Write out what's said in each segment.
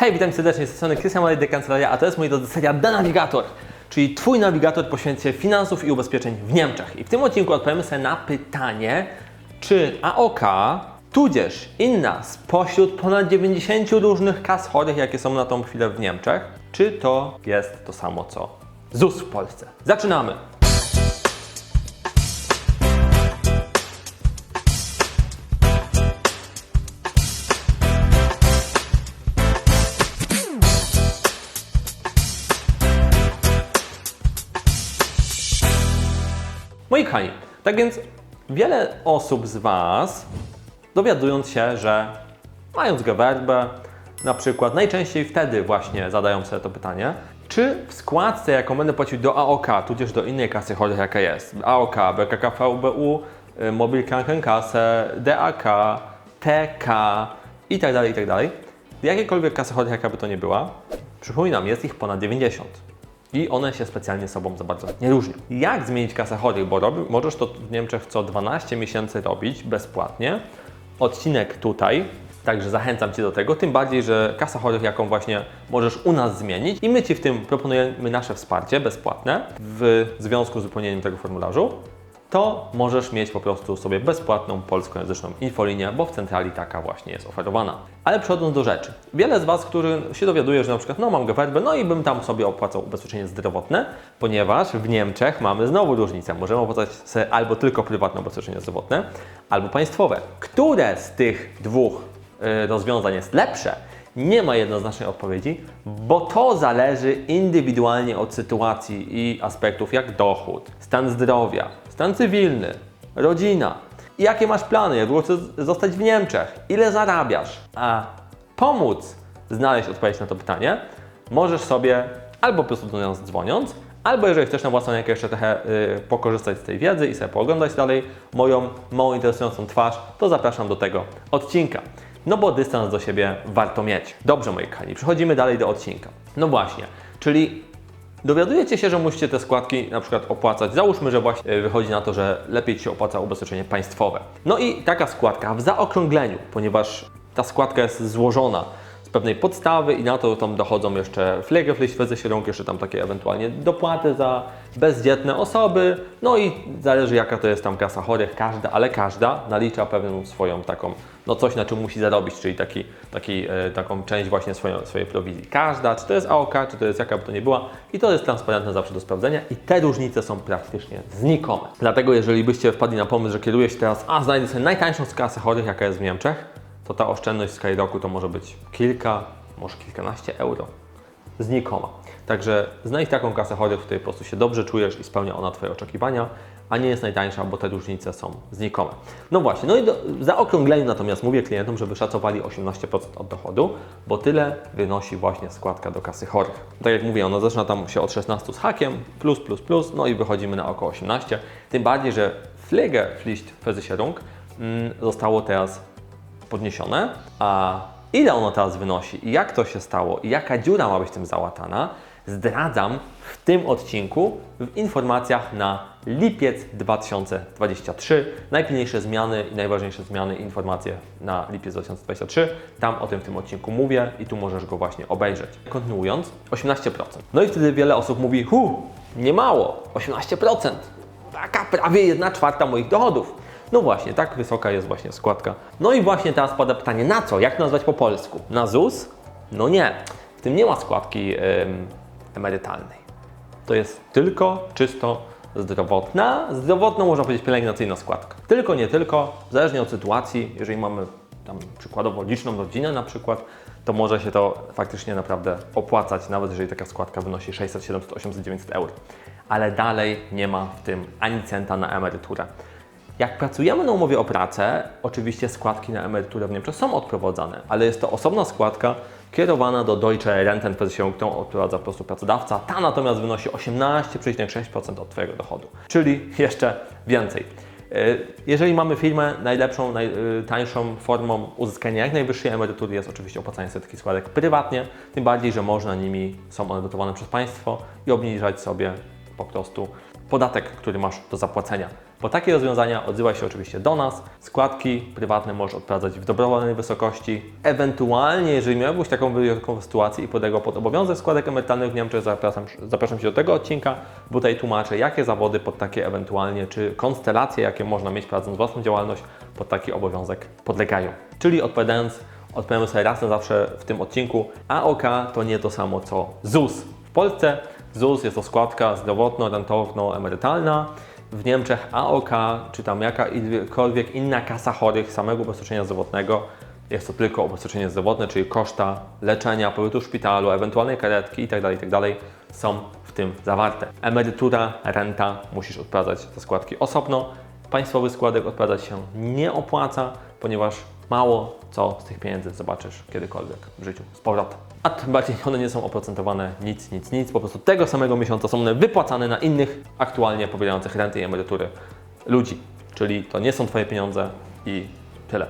Hej, witam serdecznie z tej strony Krystian Malej, Kancelaria, a to jest moi drodzy seria The Navigator, czyli Twój nawigator poświęcę finansów i ubezpieczeń w Niemczech. I w tym odcinku odpowiemy sobie na pytanie, czy AOK, tudzież inna spośród ponad 90 różnych kas chorych, jakie są na tą chwilę w Niemczech, czy to jest to samo co ZUS w Polsce. Zaczynamy! Moi kochani, tak więc wiele osób z Was, dowiadując się, że mając gewerbę, na przykład najczęściej wtedy właśnie zadają sobie to pytanie, czy w składce, jaką będę płacił do AOK, tudzież do innej kasy chorych, jaka jest, AOK, BKKVBU, y, Mobil Krankenkasse, DAK, TK tak dalej, i tak dalej, jakiejkolwiek kasy chorych, jaka by to nie była, przypominam, jest ich ponad 90. I one się specjalnie sobą za bardzo nie różnią. Jak zmienić kasę chorych? Bo robi, możesz to w Niemczech co 12 miesięcy robić bezpłatnie. Odcinek tutaj, także zachęcam Cię do tego. Tym bardziej, że kasa chorych, jaką właśnie możesz u nas zmienić, i my Ci w tym proponujemy nasze wsparcie bezpłatne w związku z wypełnieniem tego formularzu to możesz mieć po prostu sobie bezpłatną polskojęzyczną infolinię, bo w centrali taka właśnie jest oferowana. Ale przechodząc do rzeczy. Wiele z Was, którzy się dowiaduje, że na przykład no mam gewerbę, no i bym tam sobie opłacał ubezpieczenie zdrowotne, ponieważ w Niemczech mamy znowu różnicę. Możemy opłacać sobie albo tylko prywatne ubezpieczenie zdrowotne, albo państwowe. Które z tych dwóch y, rozwiązań jest lepsze? Nie ma jednoznacznej odpowiedzi, bo to zależy indywidualnie od sytuacji i aspektów jak dochód, stan zdrowia, stan cywilny, rodzina. Jakie masz plany, jak długo chcesz zostać w Niemczech, ile zarabiasz. A pomóc znaleźć odpowiedź na to pytanie możesz sobie albo po prostu do nas dzwoniąc, albo jeżeli chcesz na własną rękę jeszcze trochę y, pokorzystać z tej wiedzy i sobie pooglądać dalej moją mało interesującą twarz, to zapraszam do tego odcinka. No bo dystans do siebie warto mieć. Dobrze, moi kochani, przechodzimy dalej do odcinka. No właśnie, czyli dowiadujecie się, że musicie te składki na przykład opłacać. Załóżmy, że właśnie e, wychodzi na to, że lepiej Ci się opłaca ubezpieczenie państwowe. No i taka składka w zaokrągleniu, ponieważ ta składka jest złożona pewnej podstawy i na to tam dochodzą jeszcze Pflegepflicht, Versicherung, jeszcze tam takie ewentualnie dopłaty za bezdzietne osoby, no i zależy jaka to jest tam klasa chorych, każda, ale każda nalicza pewną swoją taką, no coś na czym musi zarobić, czyli taki, taki, e, taką część właśnie swoją, swojej prowizji. Każda, czy to jest AOK, czy to jest jaka by to nie była i to jest transparentne zawsze do sprawdzenia i te różnice są praktycznie znikome. Dlatego jeżeli byście wpadli na pomysł, że kieruje się teraz, a znajdę sobie najtańszą z klasy chorych, jaka jest w Niemczech, to ta oszczędność w Skyroku to może być kilka, może kilkanaście euro. Znikoma. Także znajdź taką kasę chorych, w której po prostu się dobrze czujesz i spełnia ona Twoje oczekiwania, a nie jest najtańsza, bo te różnice są znikome. No właśnie, no i do, natomiast mówię klientom, żeby szacowali 18% od dochodu, bo tyle wynosi właśnie składka do kasy chorych. Tak jak mówię, ona zaczyna tam się od 16 z hakiem, plus, plus, plus, no i wychodzimy na około 18. Tym bardziej, że Pflegepflicht Versicherung mm, zostało teraz podniesione, a ile ono teraz wynosi i jak to się stało i jaka dziura ma być tym załatana, zdradzam w tym odcinku w informacjach na lipiec 2023. Najpilniejsze zmiany i najważniejsze zmiany, informacje na lipiec 2023. Tam o tym w tym odcinku mówię i tu możesz go właśnie obejrzeć. Kontynuując, 18%. No i wtedy wiele osób mówi, hu, nie mało, 18%. Taka prawie 1 czwarta moich dochodów. No właśnie, tak wysoka jest właśnie składka. No i właśnie teraz pada pytanie, na co? Jak nazwać po polsku? Na ZUS? No nie, w tym nie ma składki em, emerytalnej. To jest tylko czysto zdrowotna, zdrowotna można powiedzieć pielęgnacyjna składka. Tylko, nie tylko, zależnie od sytuacji, jeżeli mamy tam przykładowo liczną rodzinę na przykład, to może się to faktycznie naprawdę opłacać, nawet jeżeli taka składka wynosi 600, 700, 800, 900 euro. Ale dalej nie ma w tym ani centa na emeryturę. Jak pracujemy na umowie o pracę, oczywiście składki na emeryturę w Niemczech są odprowadzane, ale jest to osobna składka kierowana do Deutsche Rentenversicherung, którą odprowadza po prostu pracodawca. Ta natomiast wynosi 18,6% od Twojego dochodu, czyli jeszcze więcej. Y, Jeżeli mamy firmę, najlepszą, najtańszą formą uzyskania jak najwyższej emerytury jest oczywiście opłacanie setki składek prywatnie, tym bardziej, że można nimi, są one dotowane przez państwo i obniżać sobie po prostu podatek, który masz do zapłacenia. Po takie rozwiązania odzywaj się oczywiście do nas. Składki prywatne możesz odprowadzać w dobrowolnej wysokości. Ewentualnie, jeżeli miałbyś taką wyjątkową sytuację i podlegał pod obowiązek składek emerytalnych w Niemczech, zapraszam, zapraszam Cię do tego odcinka, bo tutaj tłumaczę, jakie zawody pod takie ewentualnie, czy konstelacje, jakie można mieć prowadząc własną działalność, pod taki obowiązek podlegają. Czyli odpowiadając, odpowiemy sobie raz na zawsze w tym odcinku, AOK to nie to samo co ZUS. W Polsce ZUS jest to składka zdrowotno-rentowno-emerytalna. W Niemczech AOK, czy tam jakakolwiek inna kasa chorych samego ubezpieczenia zdrowotnego, jest to tylko ubezpieczenie zdrowotne, czyli koszta leczenia, pobytu w szpitalu, ewentualnej karetki itd., itd. są w tym zawarte. Emerytura, renta, musisz odprowadzać te składki osobno. Państwowy składek odprowadzać się nie opłaca, ponieważ mało co z tych pieniędzy zobaczysz kiedykolwiek w życiu z powrotem. A tym bardziej one nie są oprocentowane nic, nic, nic. Po prostu tego samego miesiąca są one wypłacane na innych aktualnie pobierających renty i emerytury ludzi. Czyli to nie są Twoje pieniądze i tyle.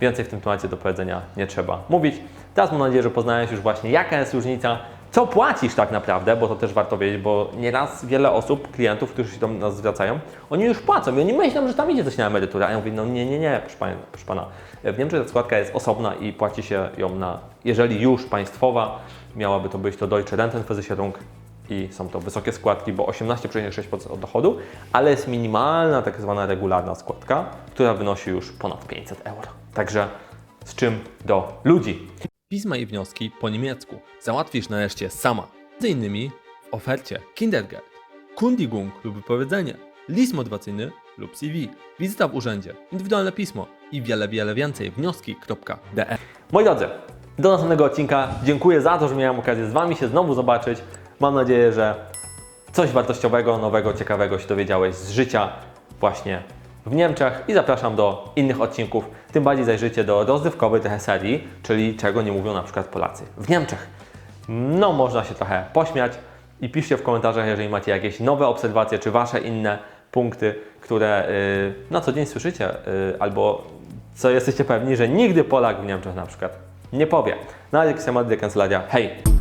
Więcej w tym temacie do powiedzenia nie trzeba mówić. Teraz mam nadzieję, że poznałeś już właśnie jaka jest różnica, co płacisz tak naprawdę, bo to też warto wiedzieć, bo nieraz wiele osób, klientów, którzy się do nas zwracają, oni już płacą i oni myślą, że tam idzie coś na emeryturę, a ja mówię, no nie, nie, nie, proszę pana, proszę pana. W Niemczech ta składka jest osobna i płaci się ją na, jeżeli już państwowa, miałaby to być to Deutsche Rentenversicherung i są to wysokie składki, bo 18,6% od dochodu, ale jest minimalna tak zwana regularna składka, która wynosi już ponad 500 euro. Także z czym do ludzi. Pisma i wnioski po niemiecku załatwisz nareszcie sama. Między innymi w ofercie Kindergeld, Kundigung lub wypowiedzenie, list motywacyjny lub CV, wizyta w urzędzie, indywidualne pismo i wiele, wiele więcej wnioski.de. Moi drodzy, do następnego odcinka. Dziękuję za to, że miałem okazję z Wami się znowu zobaczyć. Mam nadzieję, że coś wartościowego, nowego, ciekawego się dowiedziałeś z życia właśnie w Niemczech i zapraszam do innych odcinków. Tym bardziej zajrzyjcie do rozrywkowej trochę serii, czyli czego nie mówią na przykład Polacy w Niemczech. No, można się trochę pośmiać i piszcie w komentarzach, jeżeli macie jakieś nowe obserwacje, czy Wasze inne punkty, które y, na co dzień słyszycie, y, albo co jesteście pewni, że nigdy Polak w Niemczech na przykład nie powie. Na razie, Madry, Kancelaria. Hej!